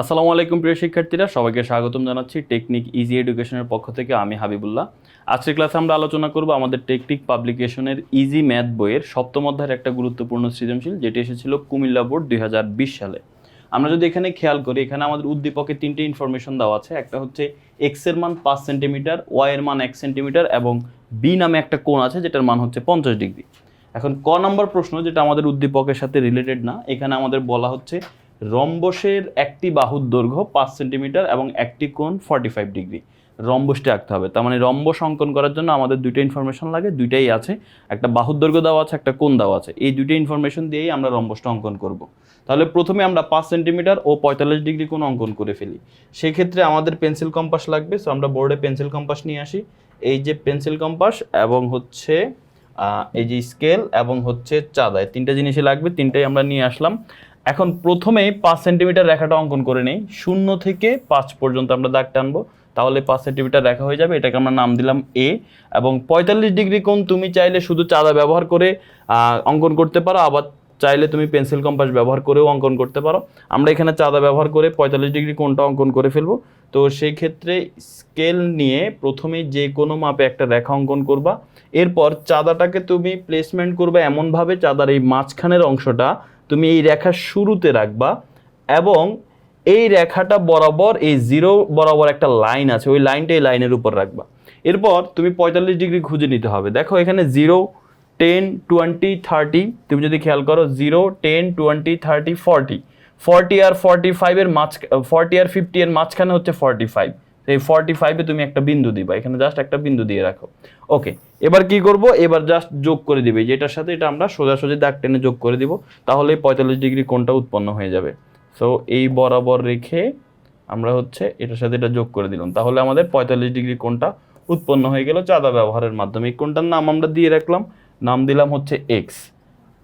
আসসালামু আলাইকুম প্রিয় শিক্ষার্থীরা, সবাইকে স্বাগতম জানাচ্ছি টেকনিক ইজি এডুকেশনের পক্ষ থেকে। আমি হাবিবুল্লাহ। আজকের ক্লাসে আমরা আলোচনা করব আমাদের টেকনিক পাবলিকেশনের ইজি ম্যাথ বইয়ের সপ্তম অধ্যায়ের একটা গুরুত্বপূর্ণ সৃজনশীল, যেটি এসেছিল কুমিল্লা বোর্ড দুই হাজার বিশ সালে। আমরা যদি এখানে খেয়াল করি, এখানে আমাদের উদ্দীপকে তিনটে ইনফরমেশন দেওয়া আছে। একটা হচ্ছে এক্সের মান পাঁচ সেন্টিমিটার ওয়াই এর মান এক সেন্টিমিটার এবং বি নামে একটা কোণ আছে, যেটার মান হচ্ছে পঞ্চাশ ডিগ্রি। এখন ক নম্বর প্রশ্ন, যেটা আমাদের উদ্দীপকের সাথে রিলেটেড না, এখানে আমাদের বলা হচ্ছে রম্বসের একটি বাহুর দৈর্ঘ্য পাঁচ সেন্টিমিটার এবং একটি কোণ ফর্টি ফাইভ ডিগ্রি রম্বসটা আঁকতে হবে। তার মানে রম্বস অঙ্কন করার জন্য আমাদের দুইটা ইনফরমেশন লাগে, দুইটাই আছে। একটা বাহুর দৈর্ঘ্য দেওয়া আছে, একটা কোণ দেওয়া আছে। এই দুইটা ইনফরমেশন দিয়েই আমরা রম্বসটা অঙ্কন করব। তাহলে প্রথমে আমরা পাঁচ সেন্টিমিটার ও পঁয়তাল্লিশ ডিগ্রি কোণ অঙ্কন করে ফেলি। সেক্ষেত্রে আমাদের পেন্সিল কম্পাস লাগবে। সো আমরা বোর্ডে পেন্সিল কম্পাস নিয়ে আসি। এই যে পেন্সিল কম্পাস এবং হচ্ছে এই যে স্কেল এবং হচ্ছে চাঁদা, এই তিনটা জিনিসই লাগবে। তিনটাই আমরা নিয়ে আসলাম। এখন প্রথমে পাঁচ সেন্টিমিটার রেখাটা অঙ্কন করে নেই। শূন্য থেকে পাঁচ পর্যন্ত আমরা দাগ টানবো তাহলে পাঁচ সেন্টিমিটার রেখা হয়ে যাবে। এটাকে আমরা নাম দিলাম এ এবং পঁয়তাল্লিশ ডিগ্রি কোণ তুমি চাইলে শুধু চাঁদা ব্যবহার করে অঙ্কন করতে পারো। আবার চাইলে তুমি পেন্সিল কম্পাস ব্যবহার করেও অঙ্কন করতে পারো। আমরা এখানে চাঁদা ব্যবহার করে পঁয়তাল্লিশ ডিগ্রি কোণটা অঙ্কন করে ফেলব। তো সেই ক্ষেত্রে স্কেল নিয়ে প্রথমে যে কোনো মাপে একটা রেখা অঙ্কন করবা। এরপর চাঁদাটাকে তুমি প্লেসমেন্ট করবে এমনভাবে চাঁদার এই মাঝখানের অংশটা তুমি এই রেখা শুরুতে রাখবা এবং এই রেখাটা বরাবর, এই জিরো বরাবর একটা লাইন আছে, ওই লাইনটা এই লাইনের উপর রাখবা। এরপর তুমি পঁয়তাল্লিশ ডিগ্রি খুঁজে নিতে হবে। দেখো এখানে জিরো টেন টোয়েন্টি থার্টি তুমি যদি খেয়াল করো zero ten twenty thirty forty forty আর ফর্টি ফাইভের মাঝ ফর্টি আর ফিফটি এর মাঝখানে হচ্ছে ফর্টি ফাইভ এই ফর্টি ফাইভে তুমি একটা বিন্দু দিবা, এখানে জাস্ট একটা বিন্দু দিয়ে রাখো। ওকে এবার কি করব? এবার জাস্ট যোগ করে দিবে, যেটার সাথে এটা আমরা সোজাসুজি দাগ টেনে যোগ করে দিব, তাহলে পঁয়তাল্লিশ ডিগ্রি কোণটা উৎপন্ন হয়ে যাবে। সো এই বরাবর রেখে আমরা হচ্ছে এটার সাথে এটা যোগ করে দিলাম। তাহলে আমাদের পঁয়তাল্লিশ ডিগ্রি কোণটা উৎপন্ন হয়ে গেল চাঁদা ব্যবহারের মাধ্যমে। এই কোণটার নাম আমরা দিয়ে রাখলাম, নাম দিলাম হচ্ছে এক্স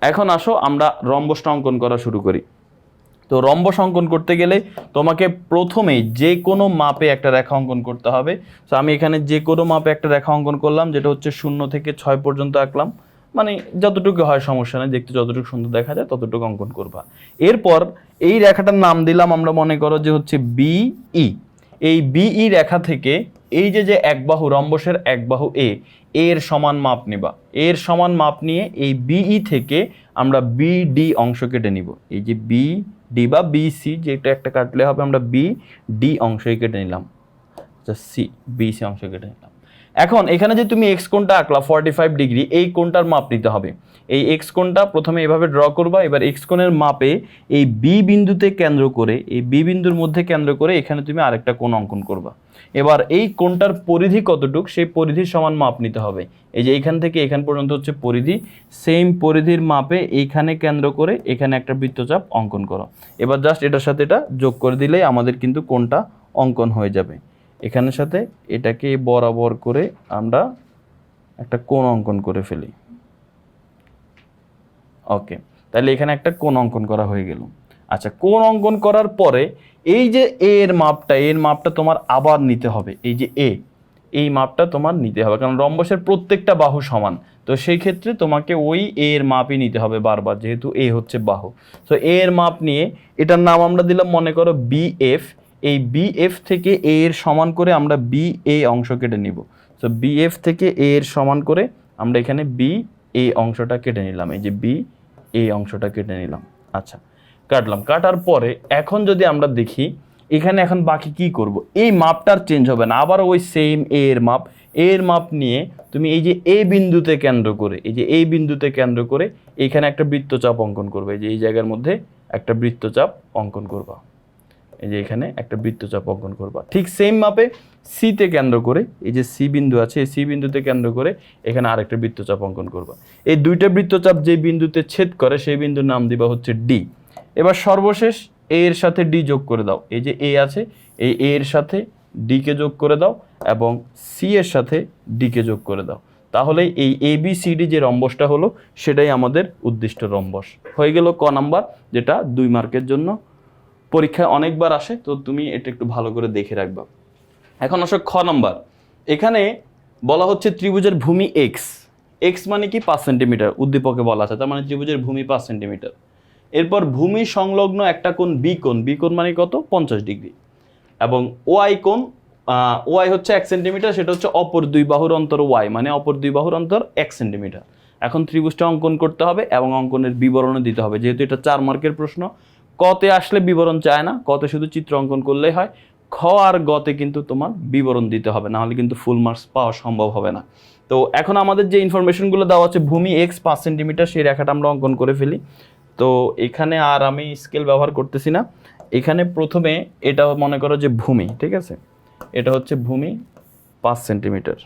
এখন আসো আমরা রম্বসটা অঙ্কন করা শুরু করি। তো রম্বস অঙ্কন করতে গেলে তোমাকে প্রথমেই যে কোনো মাপে একটা রেখা অঙ্কন করতে হবে। তো আমি এখানে যে কোনো মাপে একটা রেখা অঙ্কন করলাম, যেটা হচ্ছে শূন্য থেকে ছয় পর্যন্ত আঁকলাম। মানে যতটুকু হয় সমস্যা নেই, দেখতে যতটুকু সুন্দর দেখা যায় ততটুকু অঙ্কন করবা। এরপর এই রেখাটার নাম দিলাম আমরা মনে করো যে হচ্ছে বিই এই বিই রেখা থেকে এই যে যে এক বাহু, রম্বসের এক বাহু এ, এর সমান মাপ নেবা। এর সমান মাপ নিয়ে এই বিই থেকে আমরা বিডি অংশ কেটে নিব। এই যে বি ডি বা বি, সি, যেটা একটা কাটলে হবে আমরা বি, ডি অংশই কেটে নিলাম। সি, বি, সি অংশ কেটে নিলাম। এখন এখানে যে তুমি এক্স কোণটা আঁকলা ফর্টি ফাইভ ডিগ্রি এই কোণটার মাপ নিতে হবে। এই এক্স কোণটা প্রথমে এভাবে ড্র করবা, এবার এক্স কোণের মাপে এই বি বিন্দুতে কেন্দ্র করে, এই বি বিন্দুর মধ্যে কেন্দ্র করে এখানে তুমি আরেকটা কোণ অঙ্কন করবা। এবার এই কোণটার পরিধি কতটুক, সেই পরিধির সমান মাপ নিতে হবে। এই যে এইখান থেকে এখান পর্যন্ত হচ্ছে পরিধি সেম পরিধির মাপে এইখানে কেন্দ্র করে এখানে একটা বৃত্তচাপ অঙ্কন করো। এবার জাস্ট এটার সাথে এটা যোগ করে দিলেই আমাদের কিন্তু কোণটা অঙ্কন হয়ে যাবে। এখানের সাথে এটাকে বরাবর করে আমরা একটা কোণ অঙ্কন করে ফেলি। ওকে, তাহলে এখানে একটা কোণ অঙ্কন করা হয়ে গেল। আচ্ছা কোণ অঙ্কন করার পরে এই যে এ এর মাপটা এর মাপটা তোমার আবার নিতে হবে। এই যে এ এই মাপটা তোমার নিতে হবে। কারণ রম্বসের প্রত্যেকটা বাহু সমান। তো সেই ক্ষেত্রে তোমাকে ওই এ এর মাপই নিতে হবে বারবার, যেহেতু এ হচ্ছে বাহু। তো এ এর মাপ নিয়ে এটার নাম আমরা দিলাম, মনে করো বিএফ এই বিএফ থেকে এ এর সমান করে আমরা বি এ অংশ কেটে নিব। তো বিএফ থেকে এ এর সমান করে আমরা এখানে বি এ অংশটা কেটে নিলাম। এই যে বি এ অংশটা কেটে নিলাম। আচ্ছা কাটলাম। কাটার পরে এখন যদি আমরা দেখি, এখানে এখন বাকি কি করব? এই মাপটার চেঞ্জ হবে না। আবার ওই সেম এ এর মাপ। এ এর মাপ নিয়ে তুমি এই যে এ বিন্দুতে কেন্দ্র করে, এই যে এই বিন্দুতে কেন্দ্র করে এখানে একটা বৃত্তচাপ অঙ্কন করবে। এই যে এই জায়গার মধ্যে একটা বৃত্তচাপ অঙ্কন করবা। এই যে এখানে একটা বৃত্তচাপ অঙ্কন করবা। ঠিক সেম মাপে সিতে কেন্দ্র করে এই যে সি বিন্দু আছে, এই সি বিন্দুতে কেন্দ্র করে এখানে আরেকটা বৃত্তচাপ অঙ্কন করবা। এই দুইটা বৃত্তচাপ যে বিন্দুতে ছেদ করে, সেই বিন্দুর নাম দিবা হচ্ছে ডি এবার সর্বশেষ এ এর সাথে ডি যোগ করে দাও। এই যে এ আছে, এই এ এর সাথে ডি কে যোগ করে দাও এবং সি এর সাথে ডি কে যোগ করে দাও। তাহলে এই এ বি সি ডি যে রম্বসটা হলো, সেটাই আমাদের উদ্দিষ্ট রম্বস। হয়ে গেল ক নাম্বার, যেটা দুই মার্কের জন্য পরীক্ষায় অনেকবার আসে, তো তুমি এটা একটু ভালো করে দেখে রাখবা। এখন আসো খ নম্বর। এখানে বলা হচ্ছে ত্রিভুজের ভূমি এক্স এক্স মানে কি? পাঁচ সেন্টিমিটার, উদ্দীপকে বলা আছে। তার মানে ত্রিভুজের ভূমি পাঁচ সেন্টিমিটার। এরপর ভূমি সংলগ্ন একটা কোণ বি কোণ বি কোণ মানে কত? পঞ্চাশ ডিগ্রি। এবং ওয়াই কোণ ওয়াই হচ্ছে এক সেন্টিমিটার, সেটা হচ্ছে অপর দুই বাহুর অন্তর ওয়াই মানে অপর দুই বাহুর অন্তর এক সেন্টিমিটার। এখন ত্রিভুজটা অঙ্কন করতে হবে এবং অঙ্কনের বিবরণও দিতে হবে। যেহেতু এটা চার মার্কের প্রশ্ন কতে আসলে বিবরণ চায় না কতে শুধু চিত্র অঙ্কন করলেই হয়। খ আর গতে কিন্তু তোমার বিবরণ দিতে হবে না হলে কিন্তু ফুল মার্কস পাওয়া সম্ভব হবে না। তো এখন আমাদের যে ইনফরমেশনগুলো দেওয়া আছে, ভূমি এক্স পাঁচ সেন্টিমিটার সেই রেখাটা আমরা অঙ্কন করে ফেলি। তো এখানে আর আমি স্কেল ব্যবহার করতেছি না। এখানে প্রথমে এটা মনে করো যে ভূমি, ঠিক আছে? এটা হচ্ছে ভূমি পাঁচ সেন্টিমিটার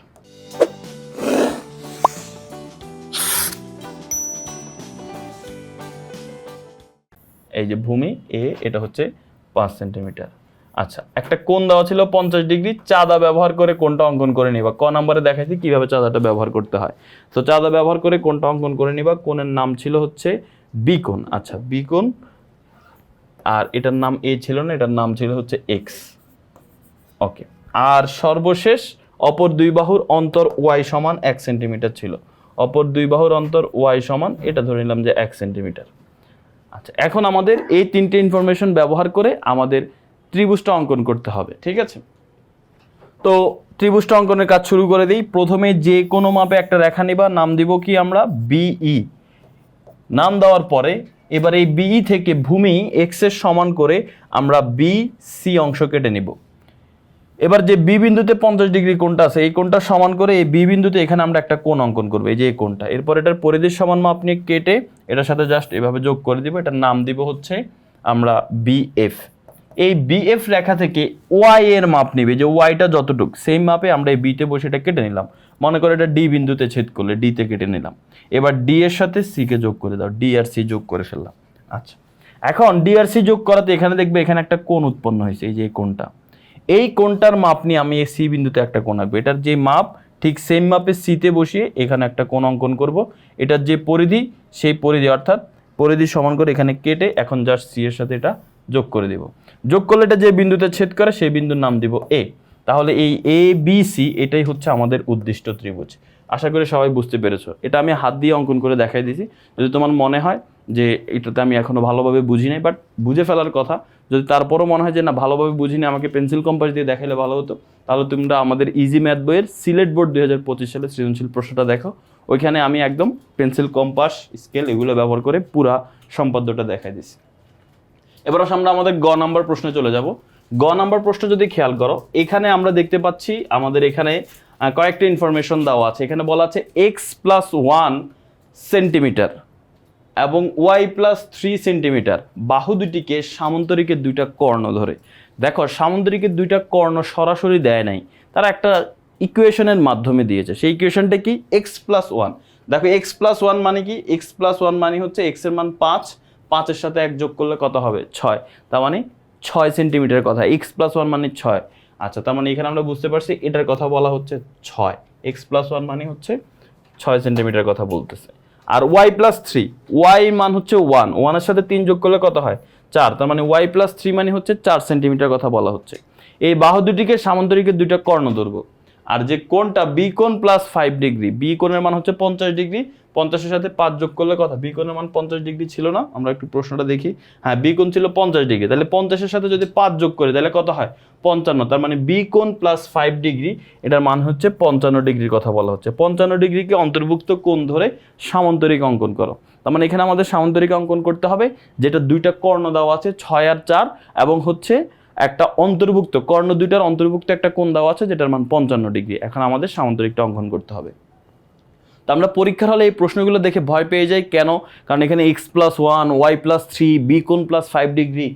এই যে ভূমি এ এটা হচ্ছে পাঁচ সেন্টিমিটার। আচ্ছা একটা কোণ দেওয়া ছিল পঞ্চাশ ডিগ্রি, চাঁদা ব্যবহার করে কোনটা অঙ্কন করে নিবা। ক নম্বরে দেখাইছি কীভাবে চাঁদাটা ব্যবহার করতে হয়। তো চাঁদা ব্যবহার করে কোনটা অঙ্কন করে নিবা। কোণের নাম ছিল হচ্ছে বিকোণ আচ্ছা বিকোণ আর এটার নাম এ ছিল না, এটার নাম ছিল হচ্ছে এক্স ওকে আর সর্বশেষ, অপর দুই বাহুর অন্তর ওয়াই সমান এক সেন্টিমিটার ছিল। অপর দুই বাহুর অন্তর ওয়াই সমান, এটা ধরে নিলাম যে এক সেন্টিমিটার। আচ্ছা এখন আমাদের এই তিনটে ইনফরমেশন ব্যবহার করে আমাদের ত্রিভুজটা অঙ্কন করতে হবে, ঠিক আছে? তো ত্রিভুজটা অঙ্কনের কাজ শুরু করে দিই। প্রথমে যে কোনো মাপে একটা রেখা নিবা, নাম দিব কি আমরা? বিই নাম দেওয়ার পরে এবার এই বিই থেকে ভূমি এক্সের সমান করে আমরা বি সি অংশ কেটে নিব। এবার যে বি বিন্দুতে পঞ্চাশ ডিগ্রি কোণটা আছে, এই কোণটা সমান করে এই বি বিন্দুতে এখানে আমরা একটা কোণ অঙ্কন করব, এই যে এই কোণটা। এরপর এটার পরিধির সমান মাপ নিয়ে কেটে এটার সাথে জাস্ট এভাবে যোগ করে দিব, এটার নাম দিব হচ্ছে আমরা বিএফ এই বিএফ রেখা থেকে ওয়াই এর মাপ নিবে, যে ওয়াইটা যতটুক সেই মাপে আমরা এই বিতে বসে এটা কেটে নিলাম। মনে করো এটা ডি বিন্দুতে ছেদ করলে ডিতে কেটে নিলাম। এবার ডি এর সাথে সি কে যোগ করে দাও ডি আর সি যোগ করে ফেললাম। আচ্ছা এখন ডি আর সি যোগ করাতে এখানে দেখবে এখানে একটা কোণ উৎপন্ন হয়েছে, এই যে কোণটা। এই কোণটার মাপ নিয়ে আমি এই সি বিন্দুতে একটা কোণ আঁকবো। এটার যে মাপ, ঠিক সেম মাপে সিতে বসিয়ে এখানে একটা কোণ অঙ্কন করব। এটার যে পরিধি, সেই পরিধি অর্থাৎ পরিধি সমান করে এখানে কেটে এখন জাস্ট সি এর সাথে এটা যোগ করে দিব। যোগ করলে এটা যে বিন্দুতে ছেদ করে, সেই বিন্দুর নাম দিব এ তাহলে এই এ বি সি এটাই হচ্ছে আমাদের উদ্দিষ্ট ত্রিভুজ। আশা করি সবাই বুঝতে পেরেছ। এটা আমি হাত দিয়ে অঙ্কন করে দেখাই দিয়েছি যদি তোমার মনে হয় যে এটাতে আমি এখনও ভালোভাবে বুঝি নাই বাট বুঝে ফেলার কথা যদি তারপরও মনে হয় যে না, ভালোভাবে বুঝিনি, আমাকে পেন্সিল কম্পাস দিয়ে দেখাইলে ভালো হতো, তাহলে তোমরা আমাদের ইজি ম্যাথ বইয়ের সিলেট বোর্ড দুই হাজার পঁচিশ সালে সৃজনশীল প্রশ্নটা দেখো। ওইখানে আমি একদম পেন্সিল কম্পাস স্কেল এগুলো ব্যবহার করে পুরা সম্পাদ্যটা দেখাই দিছি। এবার আমরা আমাদের গ নাম্বার প্রশ্নে চলে যাব। গ নাম্বার প্রশ্ন যদি খেয়াল করো, এখানে আমরা দেখতে পাচ্ছি আমাদের এখানে কয়েকটা ইনফরমেশন দেওয়া আছে। এখানে বলা আছে এক্স প্লাস ওয়ান সেন্টিমিটার এবং ওয়াই প্লাস থ্রি সেন্টিমিটার, বাহু দুটিকে সামন্তরিকের দুইটা কর্ণ ধরে। দেখো, সামন্তরিকের দুইটা কর্ণ সরাসরি দেয় নাই, তারা একটা ইকুয়েশনের মাধ্যমে দিয়েছে। সেই ইকুয়েশনটা কি? X plus one. দেখো, এক্স প্লাস ওয়ান মানে কি? এক্স প্লাস ওয়ান মানে হচ্ছে এক্সের মান পাঁচ, পাঁচের সাথে এক যোগ করলে কত হবে? ছয়। তার মানে ছয় সেন্টিমিটারের কথা। এক্স প্লাস ওয়ান মানে ছয়। আচ্ছা তার মানে এখানে আমরা বুঝতে পারছি এটার কথা বলা হচ্ছে ছয়। এক্স প্লাস ওয়ান মানে হচ্ছে ছয় সেন্টিমিটার কথা বলতেছে। আর ওয়াই প্লাস থ্রি ওয়াই মান হচ্ছে ওয়ান ওয়ানের সাথে তিন যোগ করলে কত হয়? চার, তার মানে ওয়াই প্লাস থ্রি মানে হচ্ছে চার সেন্টিমিটার কথা বলা হচ্ছে। এই বাহু দুটিকে সামান্তরিকের দুইটা কর্ণ আর যে কোনটা বি কোন প্লাস ফাইভ ডিগ্রি বি কোনের মান হচ্ছে পঞ্চাশ ডিগ্রি পঞ্চাশের সাথে পাঁচ যোগ করলে কথা? বি কোণের মান পঞ্চাশ ডিগ্রি ছিল না? আমরা একটু প্রশ্নটা দেখি। হ্যাঁ বি কোণ ছিল পঞ্চাশ ডিগ্রি। তাহলে পঞ্চাশের সাথে যদি পাঁচ যোগ করি, তাহলে কত হয়? পঞ্চান্ন। তার মানে বি কোণ প্লাস ফাইভ ডিগ্রি, এটার মান হচ্ছে পঞ্চান্ন ডিগ্রির কথা বলা হচ্ছে। পঞ্চান্ন ডিগ্রিকে অন্তর্ভুক্ত কোণ ধরে সামান্তরিক অঙ্কন করো। তার মানে এখানে আমাদের সামান্তরিক অঙ্কন করতে হবে, যেটা দুইটা কর্ণ দেওয়া আছে, ছয় আর চার, এবং হচ্ছে একটা অন্তর্ভুক্ত। কর্ণ দুইটার অন্তর্ভুক্ত একটা কোণ দেওয়া আছে, যেটার মান পঞ্চান্ন ডিগ্রি। এখন আমাদের সামান্তরিকটা অঙ্কন করতে হবে। তো আমরা পরীক্ষার হলে এই প্রশ্নগুলো দেখে ভয় পেয়ে যাই। কেন? কারণ এখানে X plus one Y plus three B কোন প্লাস ফাইভ ডিগ্রি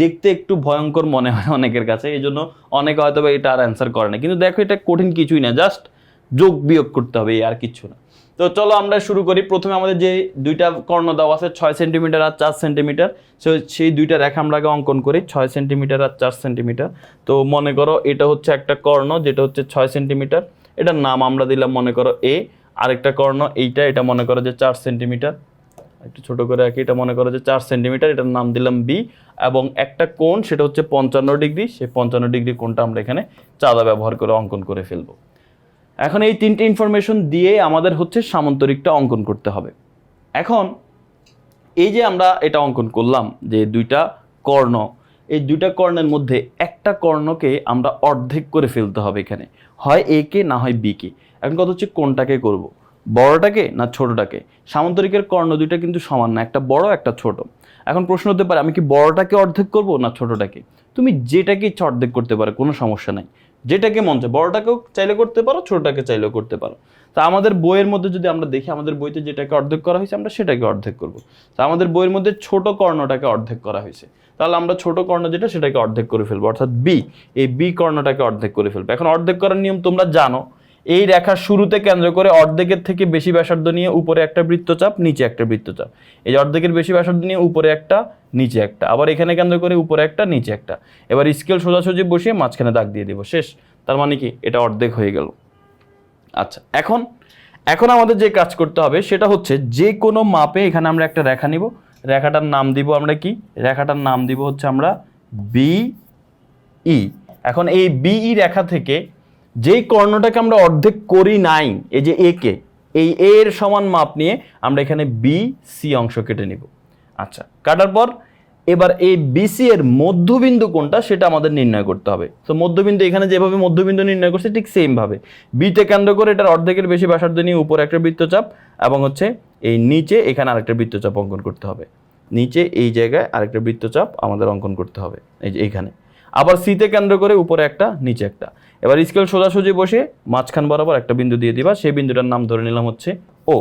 দেখতে একটু ভয়ঙ্কর মনে হয় অনেকের কাছে। এই জন্য অনেকে হয়তো এটা আর অ্যান্সার করে না। কিন্তু দেখো, এটা কঠিন কিছুই না। জাস্ট যোগ বিয়োগ করতে হবে আর কিচ্ছু না। তো চলো আমরা শুরু করি। প্রথমে আমাদের যে দুইটা কর্ণ দেওয়া আছে, ছয় সেন্টিমিটার আর চার সেন্টিমিটার সে সেই দুইটা রেখা আমরা আগে অঙ্কন করি, ছয় সেন্টিমিটার আর চার সেন্টিমিটার তো মনে করো এটা হচ্ছে একটা কর্ণ, যেটা হচ্ছে ছয় সেন্টিমিটার এটার নাম আমরা দিলাম, মনে করো এ আরেকটা কর্ণ, এইটা, এটা মনে করো যে চার সেন্টিমিটার। একটু ছোট করে রাখি এটা মনে করো যে চার সেন্টিমিটার, এটার নাম দিলাম বি এবং একটা কোণ, সেটা হচ্ছে পঞ্চান্ন ডিগ্রি, সেই পঞ্চান্ন ডিগ্রি কোণটা আমরা এখানে চাঁদা ব্যবহার করে অঙ্কন করে ফেলব। এখন এই তিনটে ইনফরমেশন দিয়ে আমাদের হচ্ছে সামান্তরিকটা অঙ্কন করতে হবে। এখন, এই যে আমরা এটা অঙ্কন করলাম, যে দুইটা কর্ণ, এই দুইটা কর্ণের মধ্যে একটা কর্ণকে আমরা অর্ধেক করে ফেলতে হবে এখানে। হয় এ কে, না হয় বি কে। এখন কথা হচ্ছে কোনটাকে করব? বড়টাকে না ছোটটাকে? সামান্তরিকের কর্ণ দুইটা কিন্তু সমান না, একটা বড়, একটা ছোট। এখন প্রশ্ন হতে পারে, আমি কি বড়টাকে অর্ধেক করব না ছোটটাকে? তুমি যেটাকে ইচ্ছা অর্ধেক করতে পারো, কোনো সমস্যা নাই। যেটাকে মন চায়, বড়টাকেও চাইলে করতে পারো, ছোটটাকে চাইলেও করতে পারো। তা আমাদের বইয়ের মধ্যে যদি আমরা দেখি, আমাদের বইতে যেটাকে অর্ধেক করা হয়েছে, আমরা সেটাকে অর্ধেক করব। তা আমাদের বইয়ের মধ্যে ছোট কর্ণটাকে অর্ধেক করা হয়েছে। তাহলে আমরা ছোট কর্ণ যেটা, সেটাকে অর্ধেক করে ফেলব। অর্থাৎ বি এই বি কর্ণটাকে অর্ধেক করে ফেলব। এখন অর্ধেক করার নিয়ম তোমরা জানো। এই রেখার শুরুতে কেন্দ্র করে অর্ধেকের থেকে বেশি ব্যাসার্ধ নিয়ে উপরে একটা বৃত্তচাপ, নিচে একটা বৃত্তচাপ। এই যে অর্ধেকের বেশি ব্যাসার্ধ নিয়ে উপরে একটা, নিচে একটা। আবার এখানে কেন্দ্র করে উপরে একটা, নিচে একটা। এবার স্কেল সোজাসুজি বসিয়ে মাঝখানে দাগ দিয়ে দেবো। শেষ। তার মানে কি? এটা অর্ধেক হয়ে গেল। আচ্ছা এখন এখন আমাদের যে কাজ করতে হবে সেটা হচ্ছে যে কোনো মাপে এখানে আমরা একটা রেখা নিব। রেখাটার নাম দিব আমরা কি? রেখাটার নাম দিব হচ্ছে আমরা বি ই। এখন এই বিই রেখা থেকে যেই কর্ণটাকে আমরা অর্ধেক করি নাই, এই যে এ কে, এই এ এর সমান মাপ নিয়ে আমরা এখানে বি সি অংশ কেটে নিব। আচ্ছা কাটার পর এবার এই বিসি এর মধ্যবিন্দু কোনটা সেটা আমাদের নির্ণয় করতে হবে। তো মধ্যবিন্দু এখানে যেভাবে মধ্যবিন্দু নির্ণয় করছে ঠিক সেম ভাবে বিতে কেন্দ্র করে এটার অর্ধেকের বেশি ব্যাসার্ধ নিয়ে উপরে একটা বৃত্তচাপ এবং হচ্ছে এই নিচে এখানে আরেকটা বৃত্তচাপ অঙ্কন করতে হবে। নিচে এই জায়গায় আরেকটা বৃত্তচাপ আমাদের অঙ্কন করতে হবে, এই যে এইখানে আবার সিতে কেন্দ্র করে উপরে একটা, নিচে একটা। এবার স্কেল সোজাসুজি বসে মাঝখান বরাবর একটা বিন্দু দিয়ে দিবা, সেই বিন্দুটার নাম ধরে নিলাম হচ্ছে ও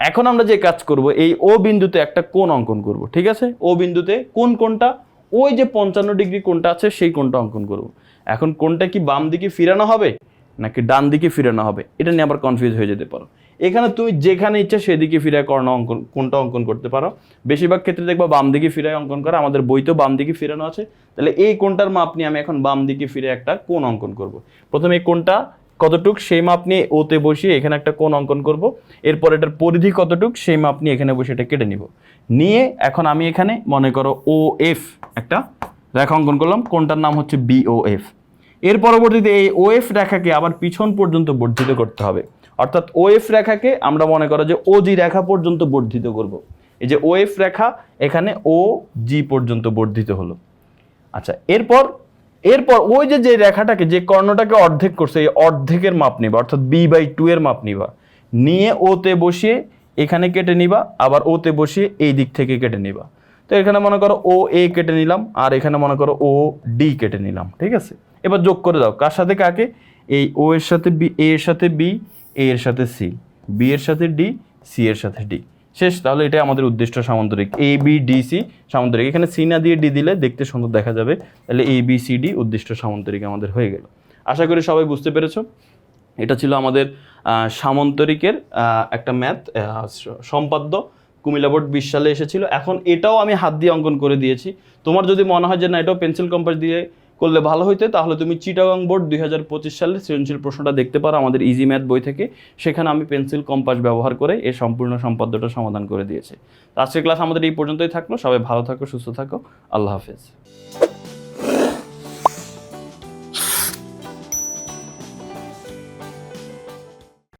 এখন আমরা যে কাজ করব, এই ও বিন্দুতে একটা কোন অঙ্কন করব, ঠিক আছে? ও বিন্দুতে কোন কোনটা ওই যে পঞ্চান্ন ডিগ্রি কোনটা আছে, সেই কোনটা অঙ্কন করব। এখন কোনটা কি বাম দিকে ফিরানো হবে, নাকি ডান দিকে ফিরানো হবে? এটা নিয়ে আবার কনফিউজ হয়ে যেতে পারো। এখানে তুমি যেখানে ইচ্ছা সেদিকে ফিরে কর্ণ অঙ্কন, কোনটা অঙ্কন করতে পারো। বেশিরভাগ ক্ষেত্রে দেখবা বাম দিকে ফিরে অঙ্কন করা, আমাদের বইতেও বাম দিকে ফিরানো আছে। তাহলে এই কোনটার মাপ নিয়ে আমি এখন বাম দিকে ফিরে একটা কোন অঙ্কন করব। প্রথমে কোনটা কতটুক, সেই মাপ নিয়ে ওতে বসিয়ে এখানে একটা কোন অঙ্কন করব। এরপর এটার পরিধি কতটুক, সেই মাপ নিয়ে এখানে বসে এটা কেটে নিব। নিয়ে এখন আমি এখানে, মনে করো ও এফ একটা রেখা অঙ্কন করলাম। কোনটার নাম হচ্ছে বিওএফ এর পরবর্তীতে এই ওএফ রেখাকে আবার পিছন পর্যন্ত বর্ধিত করতে হবে। অর্থাৎ ওএফ রেখাকে আমরা মনে করো যে ও জি রেখা পর্যন্ত বর্ধিত করব। এই যে ওএফ রেখা, এখানে ও জি পর্যন্ত বর্ধিত হলো। আচ্ছা এরপর এরপর ওই যে যে রেখাটাকে, যে কর্ণটাকে অর্ধেক করছে, এই অর্ধেকের মাপ নিবা, অর্থাৎ বি বাই টু এর মাপ নিবা। নিয়ে ওতে বসিয়ে এখানে কেটে নিবা, আবার ওতে বসিয়ে এই দিক থেকে কেটে নিবা। তো এখানে মনে করো ও এ কেটে নিলাম, আর এখানে মনে করো ও ডি কেটে নিলাম, ঠিক আছে? এবার যোগ করে দাও। কার সাথে কাকে? এই ও এর সাথে বি, এ এর সাথে বি, এ এর সাথে সি। বি এর সাথে ডি, সি এর সাথে ডি। শেষ, তাহলে এটাই আমাদের উদ্দিষ্ট সামান্তরিক। এ, বি, ডি, সি সামান্তরিক। এখানে সি না দিয়ে ডি দিলে দেখতে সুন্দর দেখা যাবে। তাহলে এ, বি, সি, ডি উদ্দিষ্ট সামান্তরিক আমাদের হয়ে গেল। আশা করি সবাই বুঝতে পেরেছ। এটা ছিল আমাদের সামন্তরিকের একটা ম্যাথ সম্পাদ্য। কুমিল্লা বোর্ড বিশ সালে এসেছিল। এখন এটাও আমি হাত দিয়ে অঙ্কন করে দিয়েছি। তোমার যদি মনে হয় যে না, এটাও পেন্সিল কম্পাস দিয়ে করলে ভালো হইতে, তাহলে তুমি চিটাগাং বোর্ড দুই হাজার পঁচিশ সালের সৃজনশীল প্রশ্নটা দেখতে পারো আমাদের ইজি ম্যাথ বই থেকে। সেখানে আমি পেন্সিল, কম্পাস ব্যবহার করে এই সম্পূর্ণ সম্পাদ্যটা সমাধান করে দিয়েছে। আজকের ক্লাস আমাদের এই পর্যন্তই থাকল। সবাই ভালো থাকো, সুস্থ থাকো। আল্লাহ হাফেজ।